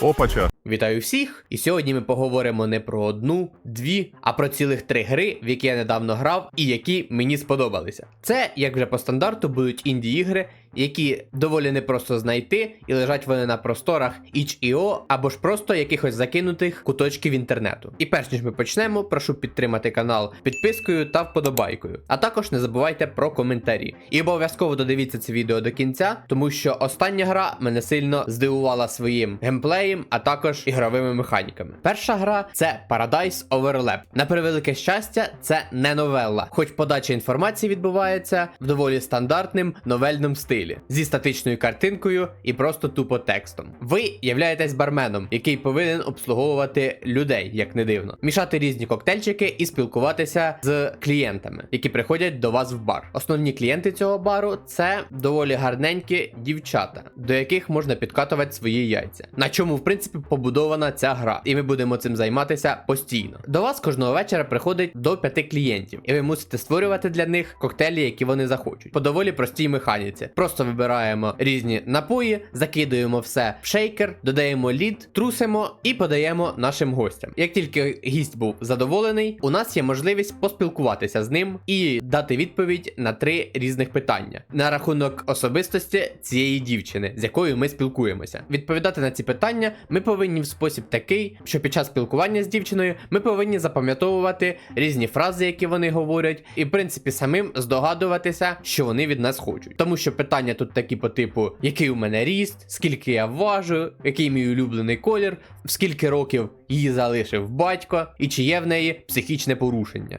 Опача. Вітаю всіх! І сьогодні ми поговоримо не про одну, дві, а про цілих три гри, в які я недавно грав і які мені сподобалися. Це, як вже по стандарту, будуть інді-ігри, які доволі непросто знайти, і лежать вони на просторах itch.io або ж просто якихось закинутих куточків інтернету. І перш ніж ми почнемо, прошу підтримати канал підпискою та вподобайкою. А також не забувайте про коментарі. І обов'язково додивіться це відео до кінця, тому що остання гра мене сильно здивувала своїм геймплеєм, а також ігровими механіками. Перша гра це Paradise Overlap. На превелике щастя, це не новелла, хоч подача інформації відбувається в доволі стандартним новельному стилі зі статичною картинкою і просто тупо текстом. Ви являєтесь барменом, який повинен обслуговувати людей, як не дивно, мішати різні коктейльчики і спілкуватися з клієнтами, які приходять до вас в бар. Основні клієнти цього бару це доволі гарненькі дівчата, до яких можна підкатувати свої яйця. На чому, в принципі, побудована ця гра, і ми будемо цим займатися постійно. До вас кожного вечора приходить до п'яти клієнтів, і ви мусите створювати для них коктейлі, які вони захочуть. По доволі простій механіці. Просто вибираємо різні напої, закидуємо все в шейкер, додаємо лід, трусимо і подаємо нашим гостям. Як тільки гість був задоволений, у нас є можливість поспілкуватися з ним і дати відповідь на три різних питання на рахунок особистості цієї дівчини, з якою ми спілкуємося. Відповідати на ці питання ми повинні в спосіб такий, що під час спілкування з дівчиною ми повинні запам'ятовувати різні фрази, які вони говорять, і в принципі самим здогадуватися, що вони від нас хочуть. Тому що питання тут такі по типу, який у мене ріст, скільки я важу, який мій улюблений колір, в скільки років її залишив батько, і чи є в неї психічне порушення.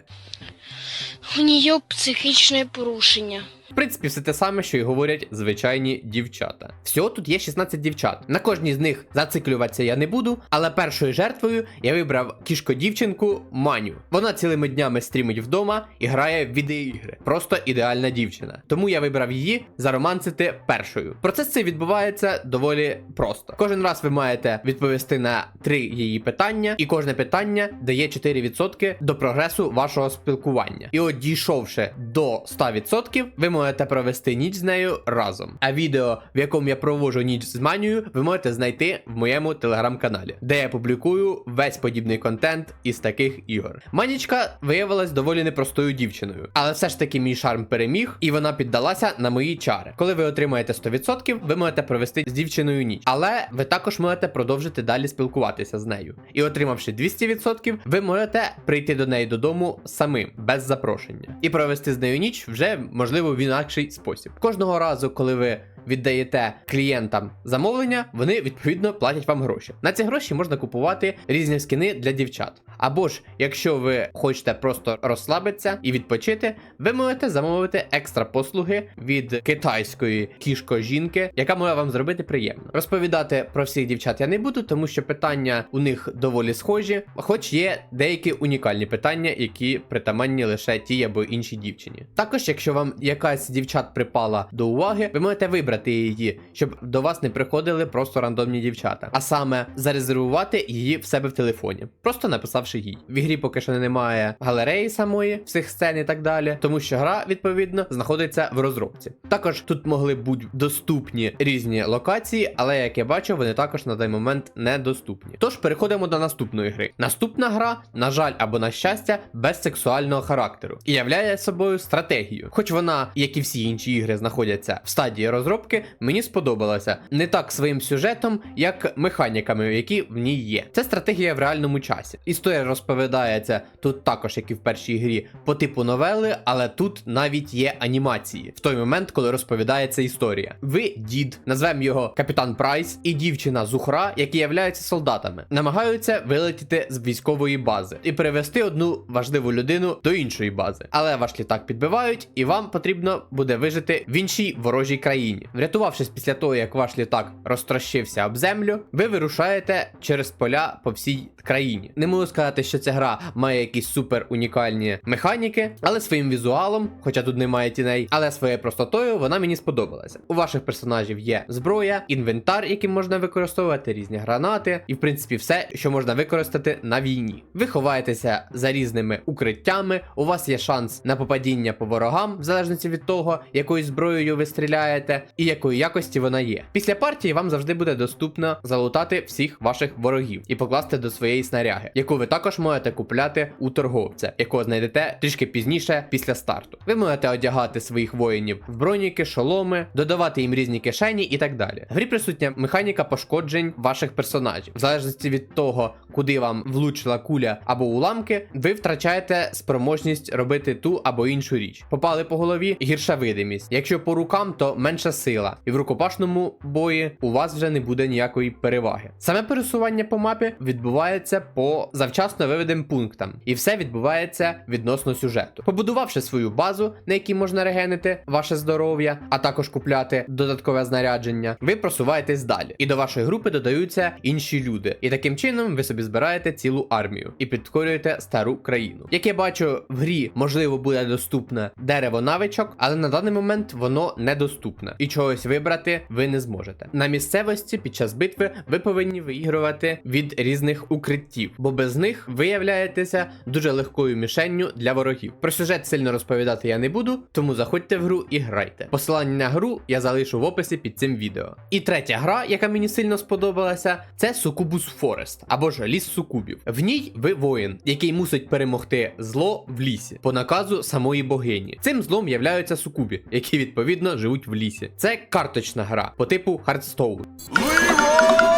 У нее психічне порушення. Принципі, все те саме, що й говорять звичайні дівчата. Всього тут є 16 дівчат. На кожній з них зациклюватися я не буду, але першою жертвою я вибрав кішко-дівчинку Маню. Вона цілими днями стрімить вдома і грає в відеоігри. Просто ідеальна дівчина. Тому я вибрав її зароманцити першою. Процес цей відбувається доволі просто. Кожен раз ви маєте відповісти на три її питання, і кожне питання дає 4% до прогресу вашого спілкування. І от дійшовши до 100%, ви можете провести ніч з нею разом. А відео, в якому я проводжу ніч з Манією, ви можете знайти в моєму телеграм-каналі, де я публікую весь подібний контент із таких ігор. Манічка виявилась доволі непростою дівчиною, але все ж таки мій шарм переміг, і вона піддалася на мої чари. Коли ви отримаєте 100%, ви можете провести з дівчиною ніч, але ви також можете продовжити далі спілкуватися з нею. І отримавши 200%, ви можете прийти до неї додому самим, без запрошення, і провести з нею ніч вже можливо інакший спосіб. Кожного разу, коли ви віддаєте клієнтам замовлення, вони відповідно платять вам гроші. На ці гроші можна купувати різні скини для дівчат. Або ж, якщо ви хочете просто розслабитися і відпочити, ви можете замовити екстра послуги від китайської кішко-жінки, яка може вам зробити приємно. Розповідати про всіх дівчат я не буду, тому що питання у них доволі схожі, хоч є деякі унікальні питання, які притаманні лише тій або іншій дівчині. Також, якщо вам якась з дівчат припала до уваги, ви можете вибрати її, щоб до вас не приходили просто рандомні дівчата, а саме зарезервувати її в себе в телефоні, просто написавши їй. В ігрі поки що немає галереї самої, всіх сцен і так далі, тому що гра відповідно знаходиться в розробці. Також тут могли бути доступні різні локації, але як я бачу, вони також на даний момент недоступні. Тож переходимо до наступної гри. Наступна гра, на жаль, або на щастя, без сексуального характеру і являє собою стратегію. Хоч вона, як і всі інші ігри, знаходяться в стадії розробки, мені сподобалася не так своїм сюжетом, як механіками, які в ній є. Це стратегія в реальному часі. Історія розповідається тут також, як і в першій грі, по типу новели, але тут навіть є анімації в той момент, коли розповідається історія. Ви дід, назвемо його капітан Прайс, і дівчина Зухра, які являються солдатами, намагаються вилетіти з військової бази і перевести одну важливу людину до іншої бази. Але ваш літак підбивають, і вам потрібно буде вижити в іншій ворожій країні. Врятувавшись після того, як ваш літак розтрощився об землю, ви вирушаєте через поля по всій країні. Не можу сказати, що ця гра має якісь супер унікальні механіки, але своїм візуалом, хоча тут немає тіней, але своєю простотою вона мені сподобалася. У ваших персонажів є зброя, інвентар, яким можна використовувати різні гранати, і в принципі все, що можна використати на війні. Ви ховаєтеся за різними укриттями, у вас є шанс на попадіння по ворогам, в залежності від того, якою зброєю ви стріляєте і якої якості вона є. Після партії вам завжди буде доступно залутати всіх ваших ворогів і покласти до своєї снаряги, яку ви також можете купляти у торговця, якого знайдете трішки пізніше після старту. Ви можете одягати своїх воїнів в броніки, шоломи, додавати їм різні кишені і так далі. В грі присутня механіка пошкоджень ваших персонажів. В залежності від того, куди вам влучила куля або уламки, ви втрачаєте спроможність робити ту або іншу річ. Попали по голові гірша видимість. Якщо по рукам, то менша сила, і в рукопашному бої у вас вже не буде ніякої переваги. Саме пересування по мапі відбувається по завчасно виведеним пунктам, і все відбувається відносно сюжету. Побудувавши свою базу, на якій можна регенити ваше здоров'я, а також купляти додаткове знарядження, ви просуваєтесь далі. І до вашої групи додаються інші люди. І таким чином ви собі збираєте цілу армію і підкорюєте стару країну. Як я бачу, в грі можливо буде доступне дерево навичок, але на даний момент воно недоступне. І чогось вибрати ви не зможете. На місцевості під час битви ви повинні виігрувати від різних укриттів, бо без них ви являєтеся дуже легкою мішенню для ворогів. Про сюжет сильно розповідати я не буду, тому заходьте в гру і грайте. Посилання на гру я залишу в описі під цим відео. І третя гра, яка мені сильно сподобалася, це Succubus Forest або ж ліс сукубів. В ній ви воїн, який мусить перемогти зло в лісі по наказу самої богині. Цим злом являються сукубі, які відповідно живуть в лісі. Це карточна гра по типу Hearthstone.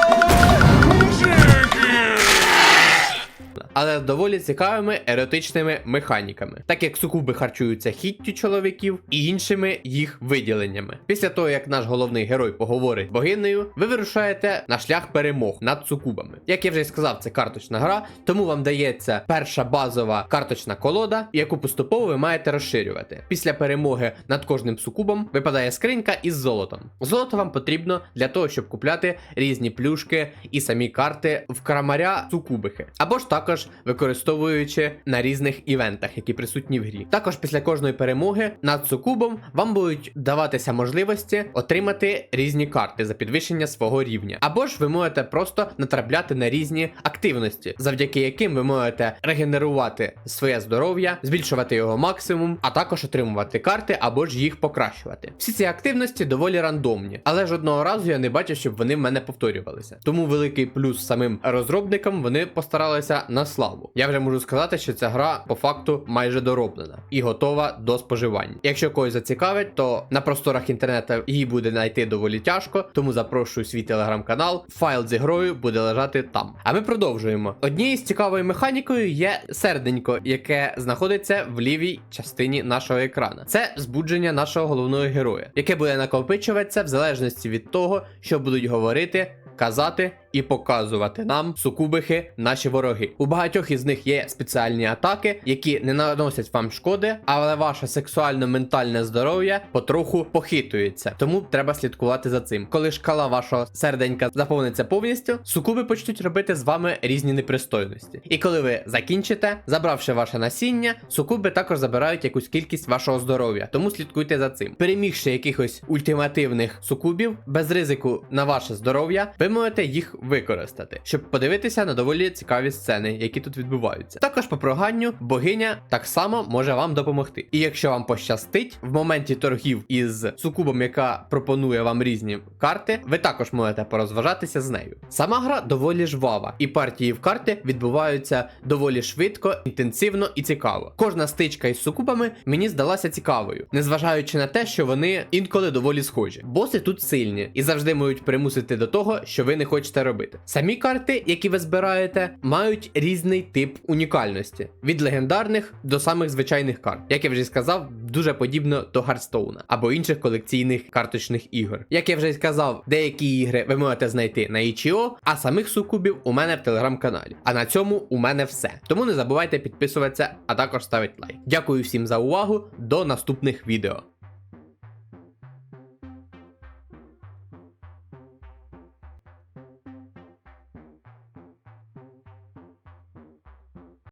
Але з доволі цікавими еротичними механіками, так як сукуби харчуються хіттю чоловіків і іншими їх виділеннями. Після того, як наш головний герой поговорить з богинею, ви вирушаєте на шлях перемог над сукубами. Як я вже сказав, це карточна гра, тому вам дається перша базова карточна колода, яку поступово ви маєте розширювати. Після перемоги над кожним сукубом випадає скринька із золотом. Золото вам потрібно для того, щоб купляти різні плюшки і самі карти в крамаря сукубихи, або ж також використовуючи на різних івентах, які присутні в грі. Також після кожної перемоги над сукубом вам будуть даватися можливості отримати різні карти за підвищення свого рівня. Або ж ви можете просто натрапляти на різні активності, завдяки яким ви можете регенерувати своє здоров'я, збільшувати його максимум, а також отримувати карти або ж їх покращувати. Всі ці активності доволі рандомні, але жодного разу я не бачив, щоб вони в мене повторювалися. Тому великий плюс самим розробникам вони постаралися на славу. Я вже можу сказати, що ця гра по факту майже дороблена і готова до споживання. Якщо когось зацікавить, то на просторах інтернету її буде знайти доволі тяжко, тому запрошую свій телеграм-канал. Файл з ігрою буде лежати там. А ми продовжуємо. Однією з цікавою механікою є серденько, яке знаходиться в лівій частині нашого екрана. Це збудження нашого головного героя, яке буде накопичуватися в залежності від того, що будуть говорити. Казати і показувати нам сукубихи, наші вороги. У багатьох із них є спеціальні атаки, які не наносять вам шкоди, але ваше сексуально-ментальне здоров'я потроху похитується. Тому треба слідкувати за цим. Коли шкала вашого серденька заповниться повністю, сукуби почнуть робити з вами різні непристойності. І коли ви закінчите, забравши ваше насіння, сукуби також забирають якусь кількість вашого здоров'я. Тому слідкуйте за цим. Перемігши якихось ультимативних сукубів без ризику на ваше здоров'я, ви можете їх використати, щоб подивитися на доволі цікаві сцени, які тут відбуваються. Також по проганню богиня так само може вам допомогти. І якщо вам пощастить, в моменті торгів із сукубом, яка пропонує вам різні карти, ви також можете порозважатися з нею. Сама гра доволі жвава, і партії в карти відбуваються доволі швидко, інтенсивно і цікаво. Кожна стичка із сукубами мені здалася цікавою, незважаючи на те, що вони інколи доволі схожі. Боси тут сильні і завжди можуть примусити до того, що ви не хочете робити. Самі карти, які ви збираєте, мають різний тип унікальності від легендарних до самих звичайних карт. Як я вже сказав, дуже подібно до Гарстоуна або інших колекційних карточних ігор. Як я вже сказав, деякі ігри ви можете знайти на itch.io, а самих сукубів у мене в телеграм-каналі. А на цьому у мене все. Тому не забувайте підписуватися, а також ставити лайк. Дякую всім за увагу. До наступних відео.